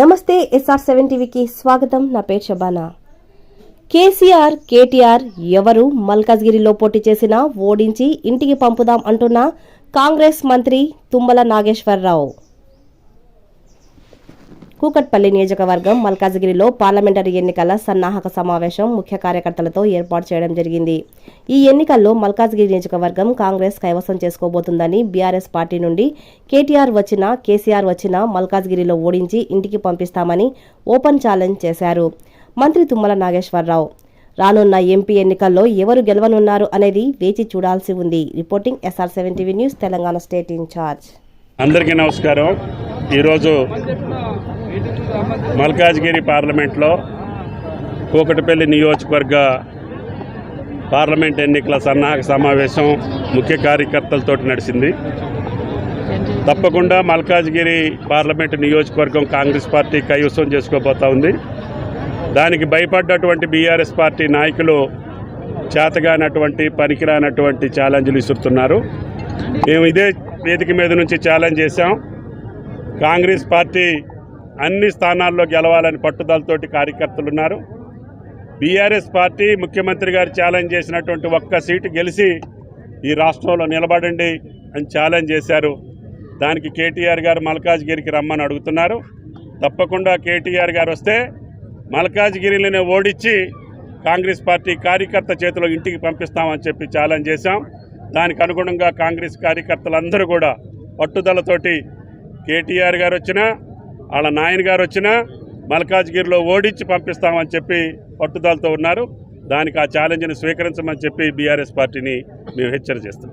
నమస్తే SR seven టీవీకి స్వాగతం. నా పేరు షబానా. కేసీఆర్ కేటీఆర్ ఎవరు మల్కాజ్గిరిలో పోటీ చేసినా ఓడించి ఇంటికి పంపుదాం అంటున్న కాంగ్రెస్ మంత్రి తుమ్మల నాగేశ్వరరావు. కూకట్పల్లి నియోజకవర్గం మల్కాజ్గిరిలో పార్లమెంటరీ ఎన్నికల సన్నాహక సమావేశం ముఖ్య కార్యకర్తలతో ఏర్పాటు చేయడం జరిగింది. ఈ ఎన్నికల్లో మల్కాజ్గిరి నియోజకవర్గం కాంగ్రెస్ కైవసం చేసుకోబోతుందని బీఆర్ఎస్ పార్టీ నుండి కేటీఆర్ వచ్చినా కేసీఆర్ వచ్చినా మల్కాజ్గిరిలో ఓడించి ఇంటికి పంపిస్తామని ఓపెన్ ఛాలెంజ్ చేశారు. మంత్రి తుమ్మల నాగేశ్వరరావు రానున్న ఎంపీ ఎన్నికల్లో ఎవరు గెలవనున్నారు అనేది వేచి చూడాల్సి ఉంది. Reporting SR seven TV news Telangana state incharge. అందరికీ నమస్కారం. ఈరోజు మల్కాజ్గిరి పార్లమెంట్లో కూకటిపల్లి నియోజకవర్గ పార్లమెంట్ ఎన్నికల సన్నాహక సమావేశం ముఖ్య కార్యకర్తలతో నడిచింది. తప్పకుండా మల్కాజ్గిరి పార్లమెంట్ నియోజకవర్గం కాంగ్రెస్ పార్టీ కైవసం చేసుకోబోతా ఉంది. దానికి భయపడ్డటువంటి బీఆర్ఎస్ పార్టీ నాయకులు చేతగానటువంటి పనికిరానటువంటి ఛాలెంజ్లు ఇస్తున్నారు మేము ఇదే వేదిక మీద నుంచి ఛాలెంజ్ చేశాం. కాంగ్రెస్ పార్టీ అన్ని స్థానాల్లో గెలవాలని పట్టుదలతోటి కార్యకర్తలు ఉన్నారు బీఆర్ఎస్ పార్టీ ముఖ్యమంత్రి గారు ఛాలెంజ్ చేసినటువంటి ఒక్క సీటు గెలిచి ఈ రాష్ట్రంలో నిలబడండి అని ఛాలెంజ్ చేశారు. దానికి కేటీఆర్ గారు మల్కాజ్గిరికి రమ్మని అడుగుతున్నారు. తప్పకుండా కేటీఆర్ గారు వస్తే మల్కాజ్గిరిలోనే ఓడించి కాంగ్రెస్ పార్టీ కార్యకర్త చేతిలో ఇంటికి పంపిస్తామని చెప్పి ఛాలెంజ్ చేశాం. దానికి అనుగుణంగా కాంగ్రెస్ కార్యకర్తలందరూ కూడా పట్టుదలతోటి కేటీఆర్ గారు వచ్చినా వాళ్ళ నాయన గారు వచ్చినా మల్కాజ్గిరిలో ఓడించి పంపిస్తామని చెప్పి పట్టుదలతో ఉన్నారు. దానికి ఆ ఛాలెంజ్ని స్వీకరించమని చెప్పి బీఆర్ఎస్ పార్టీని మేము హెచ్చరి చేస్తాం